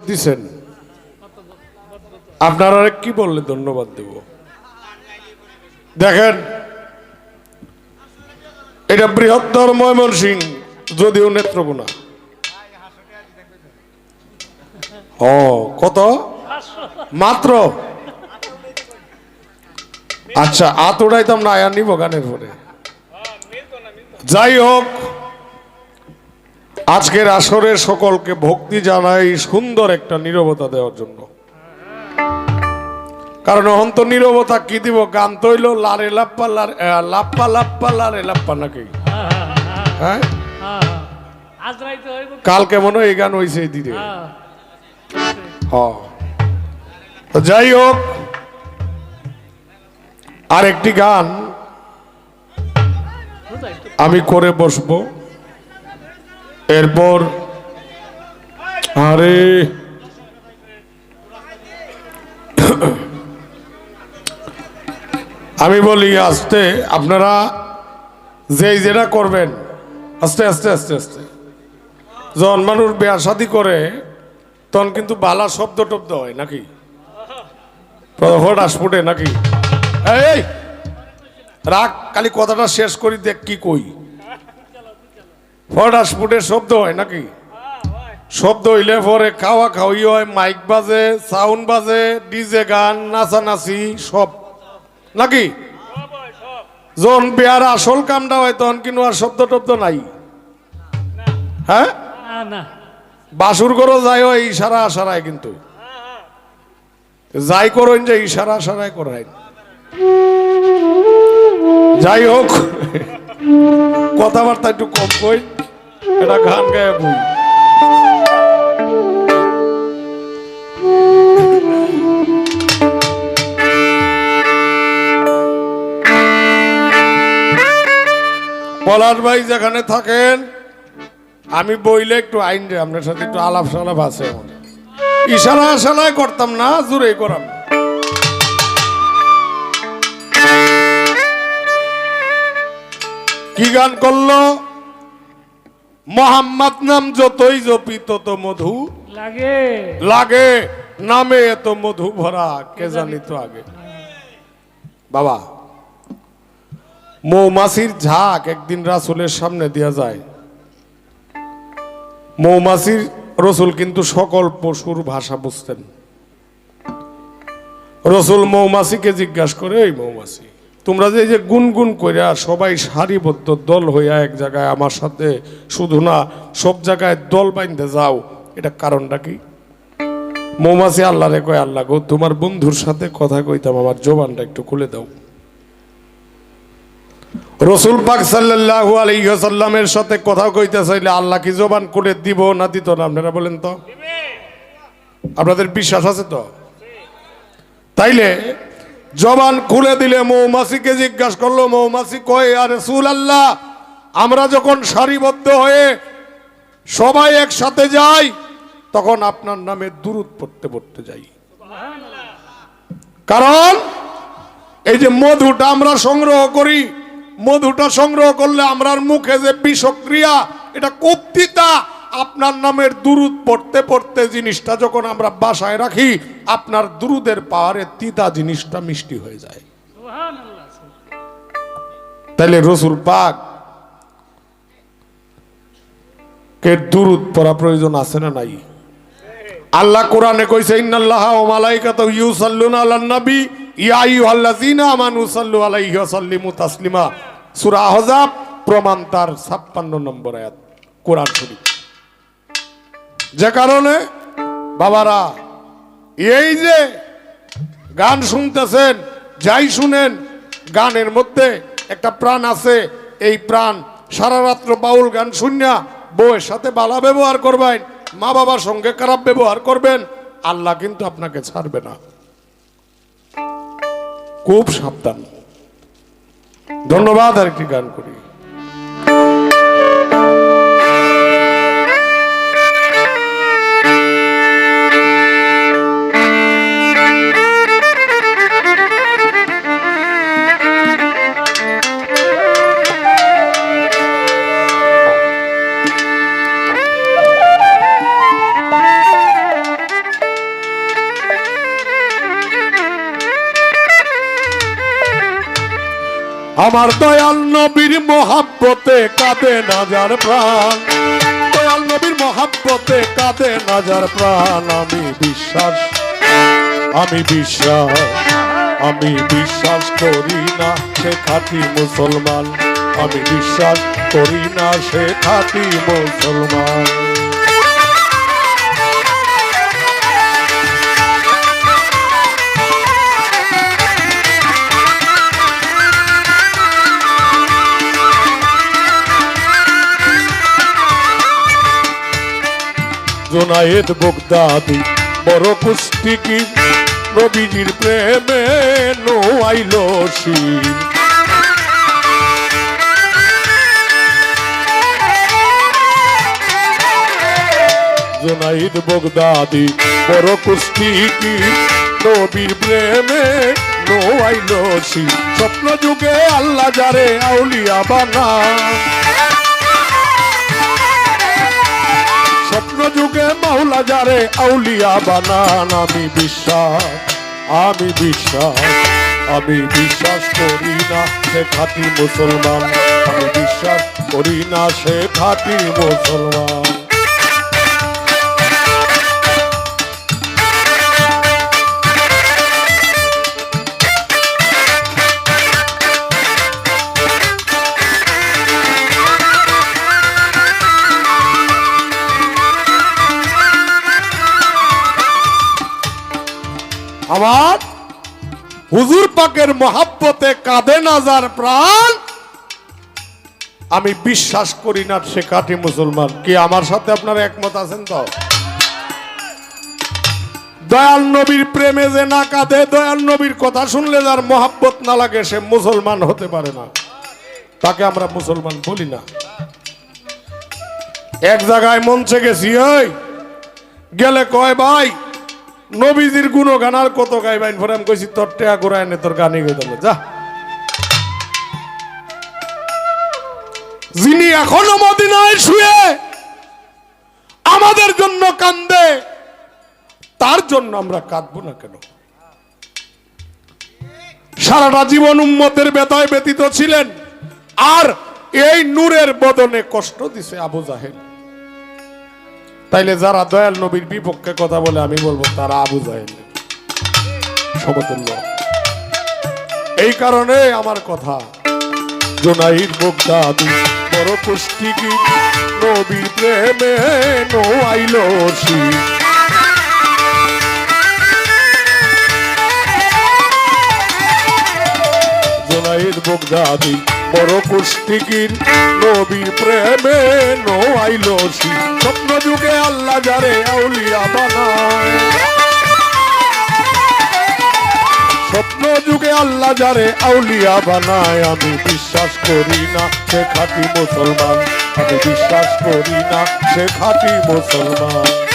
দিছেন। আপনারা কি বললে? ধন্যবাদ দেব। দেখেন, এটা বৃহত্তর ময়মনসিং যদিও নেত্রকোনা। ও, কত? মাত্র? আচ্ছা আত উড়াইতাম না, আয়া নিব গানের পরে যাই হোক আজকের আসরে সকলকে ভক্তি জানাই সুন্দর একটা নীরবতা দেওয়ার জন্য। কারণ এখন তো নীরবতা কি দিব? গান তৈল, লারে লাপ্পা লারে লাপ্পা লাপ্পা, লারে লাপ্পা নাকি? হ্যাঁ? আজ রাইতে হইব কাল কেমন এই গান হয়েছে এই হ্যাঁ। হ। তো যাই হোক আর একটি গান আমি করে বসবো। এরপর, আরে, আমি বলি, আস্তে, আপনারা যেই যেটা করবেন, আস্তে আস্তে আস্তে আস্তে। যখন মানুষ বিয়া শাদি করে, তখন কিন্তু বালা শব্দ টব্দ হয় নাকি? ফুটে নাকি? এই, রাগ, খালি কথাটা শেষ করি, দেখ কি কই। ফটাস ফুটে শব্দ হয় নাকি? শব্দ হইলে পরে খাওয়া খাওয়ি হয়, মাইক বাজে সাউন্ড বাজে, ডিজে গান, নাচানাচি, সব। নাকি? যখন বিয়ার আসল কামটা হয় তখন কিন্তু আর শব্দ টব্দ নাই। হ্যাঁ? বাসুর করো যায় ওই ইশারা আশারায় কিন্তু। যাই করুন যে ইশারা আশারায় করায়। যাই হোক, কথাবার্তা একটু কম কই। এটা গান গায়ে বই পলাশ ভাই যেখানে থাকেন, আমি বইলে একটু আইন রে, আপনার সাথে একটু আলাপ সালাপ আছে ইশারা আশারায় করতাম না জোরে করাম। কি গান করল? মোহাম্মদ নাম যতই জপি তত মধু। লাগে। লাগে নামে এত মধু ভরা কে জানি তো আগে। বাবা মৌমাছির ঝাঁক একদিন রাসুলের সামনে দেয়া যায়। মৌমাছির রসুল কিন্তু সকল পশুর ভাষা বুঝতেন। রসুল মৌমাছিকে জিজ্ঞাসা করে এই মৌমাছি তোমরা যে এই যে গুনগুন কইরা সবাই সারিবদ্ধ দল হইয়া এক জায়গায় আমার সাথে শুধু না সব জায়গায় দল বাইন্ধে যাও এটা কারণটা কি? মৌমাছি আল্লাহ রে কয় আল্লাহ গো তোমার বন্ধুর সাথে কথা কইতাম আমার জবানটা একটু খুলে দাও। রসুল পাক সাল্লাল্লাহু আলাইহি ওয়াসাল্লামের সাথে কথা কইতে চাইলে আল্লাহ কি জবান করে দিব না দিত না আপনারা বলেন তো? আপনাদের বিশ্বাস আছে তো? তাইলে জবান খুলে দিলে মৌমাছিকে জিজ্ঞাসা করল, মৌমাছি কয়ে? আর রসুল আল্লাহ আমরা যখন সারিবদ্ধ হয়ে সবাই একসাথে যাই, তখন আপনার নামে দূরত পড়তে পড়তে যাই। কারণ এই যে মধুটা আমরা সংগ্রহ করি, মধুটা সংগ্রহ করলে আমরার মুখে যে বিষক্রিয়া, এটা কপ্তিতা আপনার নামের দুরুদ পড়তে পড়তে জিনিসটা যখন আমরা বাসায় রাখি, আপনার দুরুদের পাহাড়ে তিতা জিনিসটা মিষ্টি হয়ে যায়। তাইলে রসুল পাক, কে দুরুদ পড়া প্রয়োজন আছে না নাই? আল্লাহ কোরআনে কইছে, ইন্নাল্লাহ ওয়া মালাইকাতু ইউসাল্লুনা আলান নবী। ইয়া আইয়ুহাল্লাযীনা আমানু সাল্লু আলাইহি ওয়া সাল্লিমু তাসলিমা। সূরা আহজাব, প্রমাণ তার 56 নম্বর আয়াত, কোরআন শরীফ। যে কারণে বাবারা, এই যে গান শুনতেছেন, যাই শুনেন, গানের মধ্যে একটা প্রাণ আছে। এই প্রাণ সারা রাত্র বাউল গান শুনিয়া বউয়ের সাথে বালা ব্যবহার করবেন, মা বাবার সঙ্গে খারাপ ব্যবহার করবেন, আল্লাহ কিন্তু আপনাকে ছাড়বে না। খুব সাবধান। ধন্যবাদ আর একটি গান করি। আমার দয়াল নবীর মহাব্বতে কাঁদে নাজার প্রাণ। দয়াল নবীর মহাব্বতে কাঁদে নাজার প্রাণ। আমি বিশ্বাস আমি বিশ্বাস আমি বিশ্বাস করি না সে খাঁটি মুসলমান। আমি বিশ্বাস করি না সে খাঁটি মুসলমান। জোনায়েদ বগদাদি, বড় কুস্তিকি নবীজির প্রেমে নোয়াইল শির জোনাইদ বগদাদি, বড় কুস্তিকি নবীর প্রেমে নোয়াইল শির স্বপ্ন যুগে আল্লাহ যারে আউলিয়া বানা স্বপ্ন যুগে মাওলা যারে আউলিয়া বানান, আমি বিশ্বাস আমি বিশ্বাস আমি বিশ্বাস করি না সে খাঁটি মুসলমান, আমি বিশ্বাস করি না সে খাঁটি মুসলমান। আমার হুজুর পাকের মহাব্বতে কাঁদে নাজার প্রাণ? আমি বিশ্বাস করি না সে কাটি মুসলমান। কি আমার সাথে আপনারা একমত আছেন তো? দয়াল নবীর প্রেমে যে না কাঁদে, দয়াল নবীর কথা শুনলে যার মহাব্বত না লাগে, সে মুসলমান হতে পারে না। তাকে আমরা মুসলমান বলি না। এক জায়গায় মঞ্চে গেছি ওই গেলে কয় ভাই নবীজির গুণ গান আর কত গাইবাইন, পরে আমি কইছি, তোর টেয়া গোড়ায় নে, তোর গানই গাইতাম যা। যিনি এখনও মদিনায় শুয়ে আমাদের জন্য কান্দে, তার জন্য আমরা কাঁদবো না কেন? সারাটা জীবন উম্মতের বেতায় ব্যতীত ছিলেন, আর এই নূরের বদনে কষ্ট দিছে আবু জাহেল। তাইলে যারা দয়াল নবীর বিপক্ষে কথা বলে, আমি বলব তারা আবু জাহেল। সমতুল্য। এই কারণে আমার কথা, জোনাইর বগদাদি বড় পুষ্টিকি নবীর প্রেমে নো জোনাইর বগদাদি বড় কুষ্টিকির নবীর প্রেমে নো সি? স্বপ্ন যুগে আল্লাহ যারে আউলিয়া বানায়। স্বপ্ন যুগে আল্লাহ যারে আউলিয়া বানায়। আমি বিশ্বাস করি না সে খাঁটি মুসলমান। আমি বিশ্বাস করি না সে খাঁটি মুসলমান।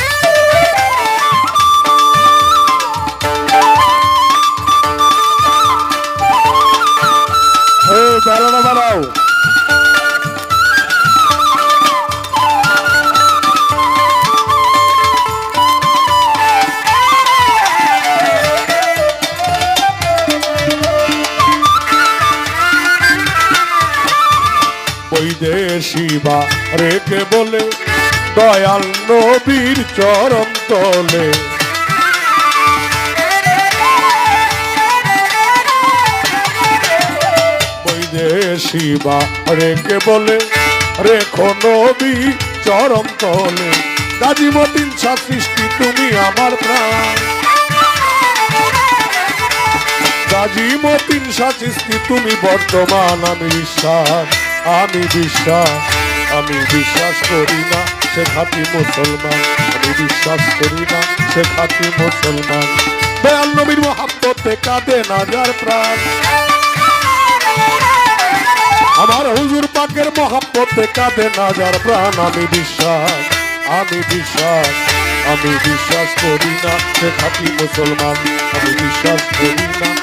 বৈদেশি বা রেখে বলে, দয়াল নবীর চরম তলে। বৈদেশি বা রেখে বলে, রেখো নবী চরম তলে। গাজীমতিন সৃষ্টি, তুমি আমার প্রাণ। গাজীমতিন সৃষ্টি, তুমি বর্তমান আমি বিশ্বাস আমি বিশ্বাস আমি বিশ্বাস করি না, সে খাঁটি মুসলমান। আমি বিশ্বাস করি না, সে খাঁটি মুসলমান। দয়াল নবীর মহাব্বতে কাঁদে না যার প্রাণ। আমার হুজুর পাকের মহাব্বতে কাঁদে না যার প্রাণ। আমি বিশ্বাস আমি বিশ্বাস আমি বিশ্বাস করি না, সে খাঁটি মুসলমান। আমি বিশ্বাস করি না